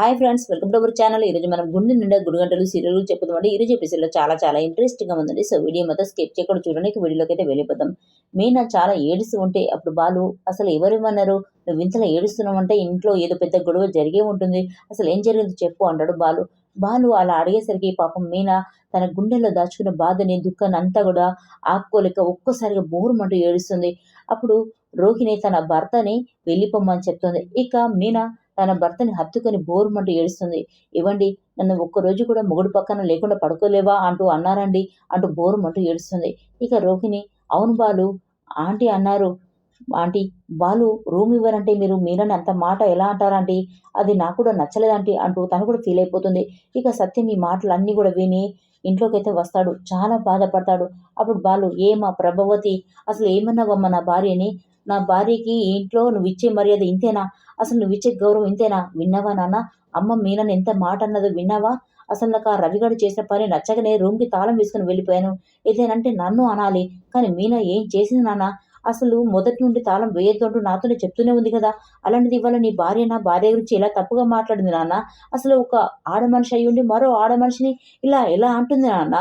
Hi friends welcome to our channel. ఈరోజు మనం గుండె నిండా గుడిగంటలు సీరియల్ చెప్పుదామండి ఈరోజు ఎపిసోడ్లో చాలా చాలా ఇంట్రెస్టింగ్గా ఉందండి. సో వీడియో మొత్తం స్కెప్ చేయకుండా చూడడానికి వీడియోలోకి అయితే వెళ్ళిపోతాం మీనా చాలా ఏడుస్తూ ఉంటే అప్పుడు బాలు అసలు ఎవరేమన్నారు నువ్వు ఇంతలో ఏడుస్తున్నావంటే ఇంట్లో ఏదో పెద్ద గొడవ జరిగే ఉంటుంది. అసలు ఏం జరిగింది చెప్పు అంటాడు బాలు. బాలు అలా అడిగేసరికి పాపం మీనా తన గుండెల్లో దాచుకున్న బాధని దుఃఖాన్ని అంతా కూడా ఆపుకోలేక ఒక్కసారిగా బోరుమంటూ ఏడుస్తుంది. అప్పుడు రోహిణి తన భర్తని వెళ్ళిపోమ్మని చెప్తుంది. ఇక మీనా తన భర్తని హత్తుకొని బోరుమంటూ ఏడుస్తుంది. ఇవ్వండి నన్ను ఒక్కరోజు కూడా మొగుడు పక్కన లేకుండా పడుకోలేవా? అంటూ అన్నారండి. అంటూ బోరుమంటూ ఏడుస్తుంది. ఇక రోహిణి అవును బాలు ఆంటీ అన్నారు. ఆంటీ బాలు రూమ్ ఇవ్వరంటే మీరు మీరని అంత మాట ఎలా అంటారంటీ? అది నాకు కూడా నచ్చలేదంటీ అంటూ తను కూడా ఫీల్ అయిపోతుంది. ఇక సత్యం ఈ మాటలు అన్నీ కూడా విని ఇంట్లోకైతే వస్తాడు. చాలా బాధపడతాడు. అప్పుడు బాలు ఏమా ప్రభావతి అసలు ఏమన్నావమ్మా నా భార్యని? నా భార్యకి ఇంట్లో నువ్వు ఇచ్చే మర్యాద ఇంతేనా? అసలు నువ్వు ఇచ్చే గౌరవం ఇంతేనా? విన్నావా నాన్న? అమ్మ మీనని ఎంత మాట అన్నదో విన్నావా? అసలు నాకు ఆ రవిగాడు చేసిన పని నచ్చకనే రూమ్కి తాళం వేసుకుని వెళ్ళిపోయాను. ఏదేనంటే నన్ను అనాలి. కానీ మీనా ఏం చేసింది నాన్న? అసలు మొదటి నుండి తాళం వేయొద్దు అంటూ నాతోనే చెప్తూనే ఉంది కదా. అలాంటిది ఇవాళ నీ భార్య నా భార్య గురించి ఇలా తప్పుగా మాట్లాడింది నాన్న. అసలు ఒక ఆడ మనిషి అయ్యి ఉండి మరో ఆడ మనిషిని ఇలా ఎలా అంటుంది నాన్న?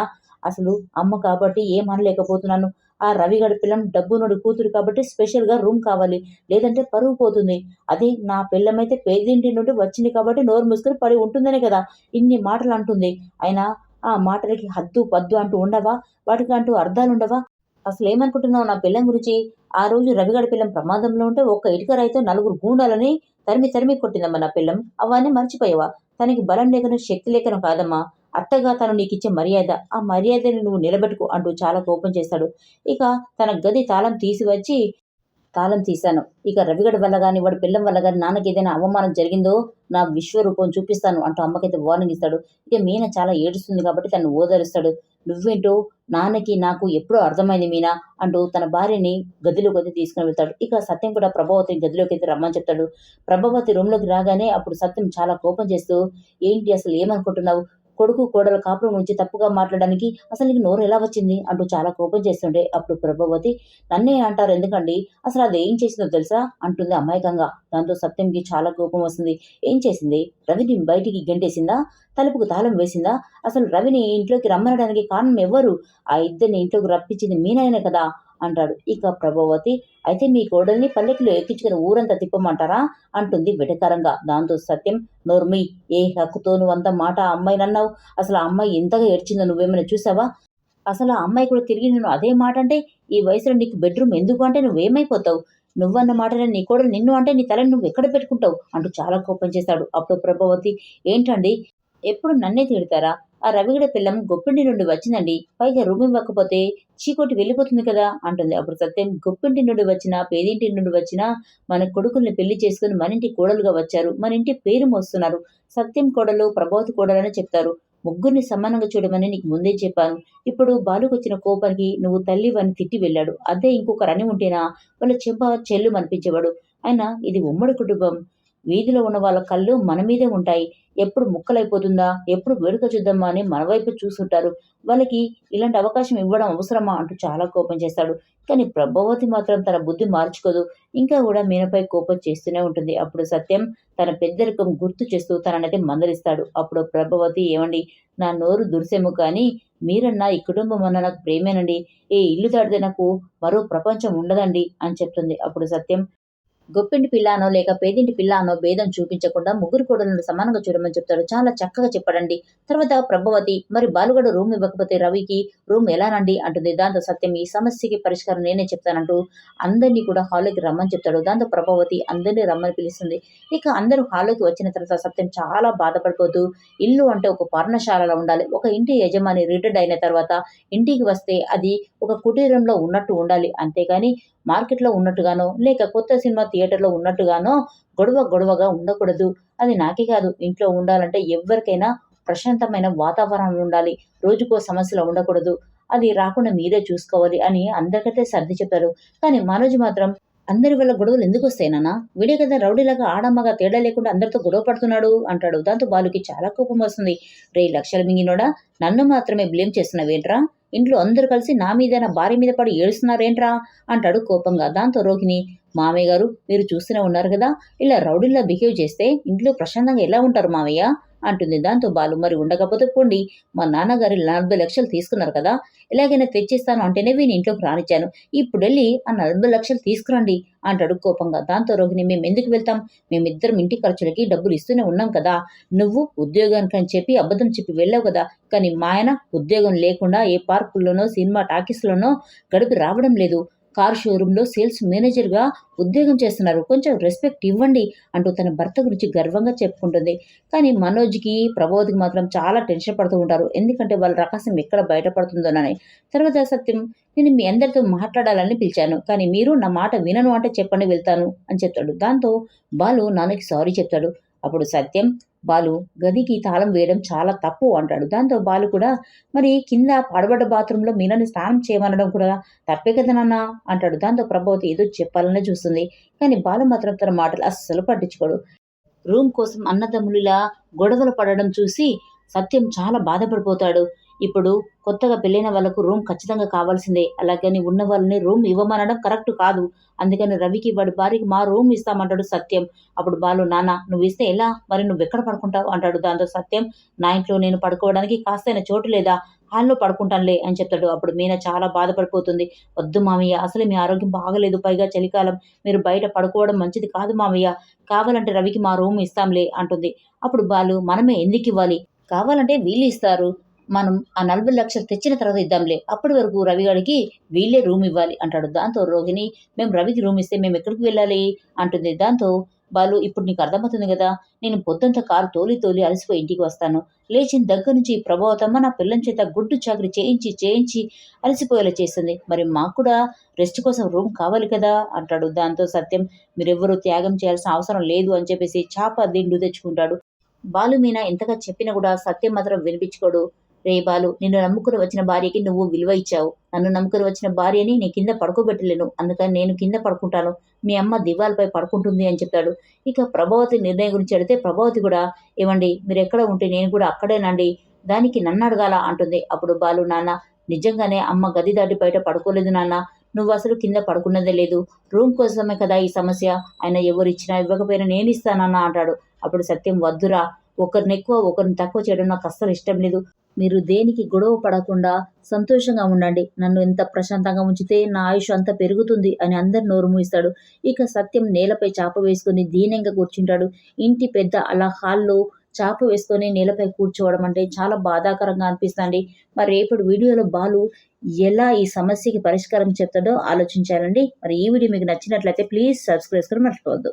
అసలు అమ్మ కాబట్టి ఏం అనలేకపోతున్నాను. ఆ రవిగడ పిల్లం డబ్బునోడి కూతురు కాబట్టి స్పెషల్గా రూమ్ కావాలి. లేదంటే పరువు పోతుంది. అదే నా పిల్లమైతే పేదింటి నుండి వచ్చింది కాబట్టి నోరు ముసుకుని పడి ఉంటుందనే కదా. ఇన్ని మాటలు అంటుంది. అయినా ఆ మాటలకి హద్దు పద్దు అంటూ ఉండవా? వాటికి అంటూ అర్థాలు ఉండవా? అసలు ఏమనుకుంటున్నావు నా పిల్లం గురించి? ఆ రోజు రవిగడ పిల్లం ప్రమాదంలో ఉంటే ఒక్క ఇటుక రైతు నలుగురు గూండాలని తరిమి తరిమి కొట్టిందమ్మా నా పిల్లం. అవన్నీ మర్చిపోయావా? తనకి బలం లేకను శక్తి లేకను కాదమ్మా. అత్తగా తను నీకిచ్చే మర్యాద ఆ మర్యాదని నువ్వు నిలబెట్టుకు అంటూ చాలా కోపం చేస్తాడు. ఇక తన గది తాళం తీసివచ్చి తాళం తీశాను. ఇక రవిగడ వల్ల కానీ వాడి పిల్లం వల్ల కానీ నాన్నకి ఏదైనా అవమానం జరిగిందో నా విశ్వరూపం చూపిస్తాను అంటూ అమ్మకైతే వార్నింగ్ ఇస్తాడు. ఇక మీన చాలా ఏడుస్తుంది కాబట్టి తను ఓదరుస్తాడు. నువ్వేంటో నాన్నకి నాకు ఎప్పుడో అర్థమైంది మీనా అంటూ తన భార్యని గదిలోకి అయితే తీసుకుని వెళ్తాడు. ఇక సత్యం కూడా ప్రభావతి గదిలోకి అయితే రమ్మని చెప్తాడు. ప్రభావతి రూమ్లోకి రాగానే అప్పుడు సత్యం చాలా కోపం చేస్తూ ఏంటి అసలు ఏమనుకుంటున్నావు? కొడుకు కోడల కాపురం నుంచి తప్పుగా మాట్లాడడానికి అసలు నీకు నోరు ఎలా వచ్చింది? అంటూ చాలా కోపం చేస్తుండే అప్పుడు ప్రభావతి నన్నే అంటారు ఎందుకండి? అసలు అది ఏం చేసిందో తెలుసా? అంటుంది అమాయకంగా. దాంతో సత్యంకి చాలా కోపం వస్తుంది. ఏం చేసింది? రవిని బయటికి గెంటేసిందా? తలుపుకు తాళం వేసిందా? అసలు రవిని ఇంట్లోకి రమ్మనడానికి కారణం ఎవ్వరు ఆ ఇద్దరిని ఇంట్లోకి రప్పించింది మీనాయనే కదా? అంటాడు. ఇక ప్రభావతి అయితే మీ కోడల్ని పల్లెకిలో ఎక్కించుకుని ఊరంతా తిప్పమంటారా? అంటుంది వెటకరంగా. దాంతో సత్యం నోర్మి ఏ హక్కుతో నువ్వు అంత మాట ఆ అమ్మాయిని అన్నావు? అసలు ఆ అమ్మాయి ఎంతగా ఏడ్చిందో నువ్వేమైనా చూసావా? అసలు ఆ అమ్మాయి కూడా తిరిగి నేను అదే మాట అంటే ఈ వయసులో నీకు బెడ్రూమ్ ఎందుకు అంటే నువ్వేమైపోతావు? నువ్వన్న మాటనే నీ కూడా నిన్ను అంటే నీ తలని నువ్వు ఎక్కడ పెట్టుకుంటావు? అంటూ చాలా కోపం చేశాడు అప్పుడు ప్రభావతి ఏంటండి? ఎప్పుడు నన్నే తిడతారా? ఆ రవిగడ పిల్లం గొప్పింటి నుండి వచ్చిందండి. పైగా రూమ్ ఇవ్వకపోతే చీకోటి వెళ్ళిపోతుంది కదా అంటుంది. అప్పుడు సత్యం గొప్పింటి నుండి వచ్చిన పేదింటి నుండి వచ్చినా మన కొడుకుల్ని పెళ్ళి చేసుకుని మన ఇంటి కోడలుగా వచ్చారు. మన ఇంటి పేరు మోస్తున్నారు. సత్యం కోడలు ప్రభావతి కోడలని చెప్తారు. ముగ్గురిని సమానంగా చూడమని నీకు ముందే చెప్పాను. ఇప్పుడు బాలుకు వచ్చిన కోపానికి నువ్వు తల్లి వాని తిట్టి వెళ్ళాడు. అదే ఇంకొకరని ఉంటేనా వాళ్ళ చెంప చెల్లు అనిపించేవాడు. అయినా ఇది ఉమ్మడి కుటుంబం. వీధిలో ఉన్న వాళ్ళ కళ్ళు మన మీదే ఉంటాయి. ఎప్పుడు ముక్కలైపోతుందా? ఎప్పుడు వేడుక చూద్దామా అని మన వైపు చూస్తుంటారు. వాళ్ళకి ఇలాంటి అవకాశం ఇవ్వడం అవసరమా అంటూ చాలా కోపం చేస్తాడు. కానీ ప్రభావతి మాత్రం తన బుద్ధి మార్చుకోదు. ఇంకా కూడా మీనపై కోపం చేస్తూనే ఉంటుంది. అప్పుడు సత్యం తన పెద్దరికం గుర్తు చేస్తూ తననైతే మందలిస్తాడు. అప్పుడు ప్రభావతి ఏమండి? నా నోరు దుర్సేము కానీ మీరన్నా ఈ కుటుంబం అన్న నాకు ప్రేమేనండి. ఏ ఇల్లు దాడితే నాకు మరో ప్రపంచం ఉండదండి అని చెప్తుంది. అప్పుడు సత్యం గొప్పింటి పిల్లానో లేక పేదింటి పిల్లానో భేదం చూపించకుండా ముగ్గురు కోడలను సమానంగా చూడమని చెప్తాడు. చాలా చక్కగా చెప్పడండి. తర్వాత ప్రభావతి మరి బాలుగడు రూమ్ ఇవ్వకపోతే రవికి రూమ్ ఎలా రండి? అంటుంది. దాంతో సత్యం ఈ సమస్యకి పరిష్కారం నేనే చెప్తానంటూ అందరినీ కూడా హాల్లోకి రమ్మని చెప్తాడు. దాంతో ప్రభావతి అందరినీ రమ్మని పిలుస్తుంది. ఇక అందరూ హాల్లోకి వచ్చిన తర్వాత సత్యం చాలా బాధపడిపోతూ ఇల్లు అంటే ఒక పర్ణశాలలో ఉండాలి. ఒక ఇంటి యజమాని రిటైర్డ్ అయిన తర్వాత ఇంటికి వస్తే అది ఒక కుటీరంలో ఉన్నట్టు ఉండాలి. అంతేగాని మార్కెట్లో ఉన్నట్టుగానో లేక కొత్త సినిమా థియేటర్లో ఉన్నట్టుగానో గొడవ గొడవగా ఉండకూడదు. అది నాకే కాదు. ఇంట్లో ఉండాలంటే ఎవరికైనా ప్రశాంతమైన వాతావరణం ఉండాలి. రోజుకో సమస్యలు ఉండకూడదు. అది రాకుండా మీరే చూసుకోవాలి అని అందరికైతే సర్ది చెప్పారు. కానీ మనోజ్ మాత్రం అందరి వల్ల గొడవలు ఎందుకు వస్తాయి నాన్న? వీడే కదా రౌడీలాగా ఆడమ్మగా తేడా లేకుండా అందరితో గొడవ పడుతున్నాడు అంటాడు. దాంతో బాలుకి చాలా కోపం వస్తుంది. రే లక్షల మింగినోడా? నన్ను మాత్రమే బ్లేమ్ చేస్తున్నావేంట్రా ఇంట్లో అందరూ కలిసి నా మీద నా భార్య మీద పడి ఏడుస్తున్నారేంట్రా? అంటాడు కోపంగా. దాంతో రోహిణి మామయ్య గారు మీరు చూస్తూనే ఉన్నారు కదా ఇలా రౌడీలా బిహేవ్ చేస్తే ఇంట్లో ప్రశాంతంగా ఎలా ఉంటారు మామయ్య? అంటుంది. దాంతో బాలు మరి ఉండకపోతే పోండి. మా నాన్నగారు నలభై లక్షలు తీసుకున్నారు కదా ఎలాగైనా తెచ్చిస్తాను అంటేనే నేను ఇంట్లోకి రానిచ్చాను. ఇప్పుడు వెళ్ళి ఆ నలభై లక్షలు తీసుకురండి అంటాడు కోపంగా. దాంతో రోహిణి మేము ఎందుకు వెళ్తాం? మేమిద్దరం ఇంటి ఖర్చులకి డబ్బులు ఇస్తూనే ఉన్నాం కదా. నువ్వు ఉద్యోగానికి అని చెప్పి అబద్ధం చెప్పి వెళ్ళావు కదా కానీ మా ఆయన ఉద్యోగం లేకుండా ఏ పార్కుల్లోనో సినిమా టాకీస్లోనో గడిపి రావడం లేదు. కార్ షోరూంలో సేల్స్ మేనేజర్గా ఉద్యోగం చేస్తున్నారు. కొంచెం రెస్పెక్ట్ ఇవ్వండి అంటూ తన భర్త గురించి గర్వంగా చెప్పుకుంటుంది. కానీ మనోజ్కి ప్రభోద్కి మాత్రం చాలా టెన్షన్ పడుతూ ఉంటారు. ఎందుకంటే వాళ్ళ రహస్యం ఎక్కడ బయటపడుతుందోనని. తర్వాత సత్యం నేను మీ అందరితో మాట్లాడాలని పిలిచాను. కానీ మీరు నా మాట వినను అంటే చెప్పండి వెళ్తాను అని చెప్తాడు. దాంతో బాలు నాన్నకి సారీ చెప్తాడు. అప్పుడు సత్యం బాలు గదికి తాళం వేయడం చాలా తప్పు అంటాడు. దాంతో బాలు కూడా మరి కింద పడబడ్డ బాత్రూంలో మీనని స్నానం చేయమనడం కూడా తప్పే కదా నాన్న? అంటాడు. దాంతో ప్రభావతి ఏదో చెప్పాలనే చూస్తుంది. కానీ బాలు మాత్రం తన మాటలు అస్సలు పట్టించుకోడు. రూమ్ కోసం అన్నదమ్ములిలా గొడవలు పడడం చూసి సత్యం చాలా బాధపడిపోతాడు. ఇప్పుడు కొత్తగా పెళ్ళైన వాళ్ళకు రూమ్ ఖచ్చితంగా కావాల్సిందే. అలాగని ఉన్న వాళ్ళని రూమ్ ఇవ్వమనడం కరెక్ట్ కాదు. అందుకని రవికి వాడి భార్యకి మా రూమ్ ఇస్తామంటాడు సత్యం. అప్పుడు బాలు నాన్న నువ్వు ఇస్తే ఎలా? మరి నువ్వు ఎక్కడ పడుకుంటావు? అంటాడు దాంతో సత్యం. నా ఇంట్లో నేను పడుకోవడానికి కాస్తైన చోటు లేదా? హాల్లో పడుకుంటానులే అని చెప్తాడు. అప్పుడు మీనా చాలా బాధపడిపోతుంది. వద్దు మామయ్య అసలు మీ ఆరోగ్యం బాగలేదు పైగా చలికాలం. మీరు బయట పడుకోవడం మంచిది కాదు మామయ్య. కావాలంటే రవికి మా రూమ్ ఇస్తాంలే అంటుంది. అప్పుడు బాలు మనమే ఎందుకు ఇవ్వాలి? కావాలంటే వీళ్ళు ఇస్తారు. మనం ఆ నలభై లక్షలు తెచ్చిన తర్వాత ఇద్దాంలే. అప్పటి వరకు రవిగాడికి వీళ్ళే రూమ్ ఇవ్వాలి అంటాడు. దాంతో రోహిణి మేము రవికి రూమ్ ఇస్తే మేము ఎక్కడికి వెళ్ళాలి? అంటుంది. దాంతో బాలు ఇప్పుడు నీకు అర్థమవుతుంది కదా నేను పొద్దుంతా కారు తోలి తోలి అలసిపోయి ఇంటికి వస్తాను. లేచిన దగ్గర నుంచి ప్రభావతమ్మ నా పిల్లని చేత గుడ్డు చాకరి చేయించి చేయించి అలసిపోయేలా చేస్తుంది. మరి మాకు కూడా రెస్ట్ కోసం రూమ్ కావాలి కదా? అంటాడు. దాంతో సత్యం మీరెవ్వరూ త్యాగం చేయాల్సిన అవసరం లేదు అని చెప్పేసి చాప దిండు తెచ్చుకుంటాడు. బాలు మీనా ఎంతగా చెప్పినా కూడా సత్యం మాత్రం వినిపించుకోడు. రే బాలు నిన్ను నమ్ముకుని వచ్చిన భార్యకి నువ్వు విలువ ఇచ్చావు. నన్ను నమ్ముకుని వచ్చిన భార్యని నీ కింద పడుకోబెట్టలేను. అందుకని నేను కింద పడుకుంటాను. మీ అమ్మ దివాలపై పడుకుంటుంది అని చెప్తాడు. ఇక ప్రభావతి నిర్ణయం గురించి అడిగితే ప్రభావతి కూడా ఏమండి మీరు ఎక్కడ ఉంటే నేను కూడా అక్కడేనండి. దానికి నన్ను అడగాల? అంటుంది. అప్పుడు బాలు నాన్న నిజంగానే అమ్మ గది దాటి బయట పడుకోలేదు నాన్న. నువ్వు అసలు కింద పడుకున్నదే లేదు. రూమ్ కోసమే కదా ఈ సమస్య. ఆయన ఎవరు ఇచ్చినా ఇవ్వకపోయినా నేను ఇస్తానన్నా అంటాడు. అప్పుడు సత్యం వద్దురా. ఒకరిని ఎక్కువ ఒకరిని తక్కువ చేయడం నాకు అస్సలు ఇష్టం లేదు. మీరు దేనికి గొడవ పడకుండా సంతోషంగా ఉండండి. నన్ను ఎంత ప్రశాంతంగా ఉంచితే నా ఆయుష్ అంత పెరుగుతుంది అని అందరు నోరు మూయిస్తాడు ఇక సత్యం నేలపై చాప వేసుకుని దీనంగా కూర్చుంటాడు. ఇంటి పెద్ద అలా హాల్లో చాప వేసుకొని నేలపై కూర్చోవడం అంటే చాలా బాధాకరంగా అనిపిస్తుంది. మరి రేపటి వీడియోలో బాలు ఎలా ఈ సమస్యకి పరిష్కారం చెప్తాడో ఆలోచించాలండి. మరి ఈ వీడియో మీకు నచ్చినట్లయితే ప్లీజ్ సబ్స్క్రైబ్ చేసుకుని మర్చిపోవద్దు.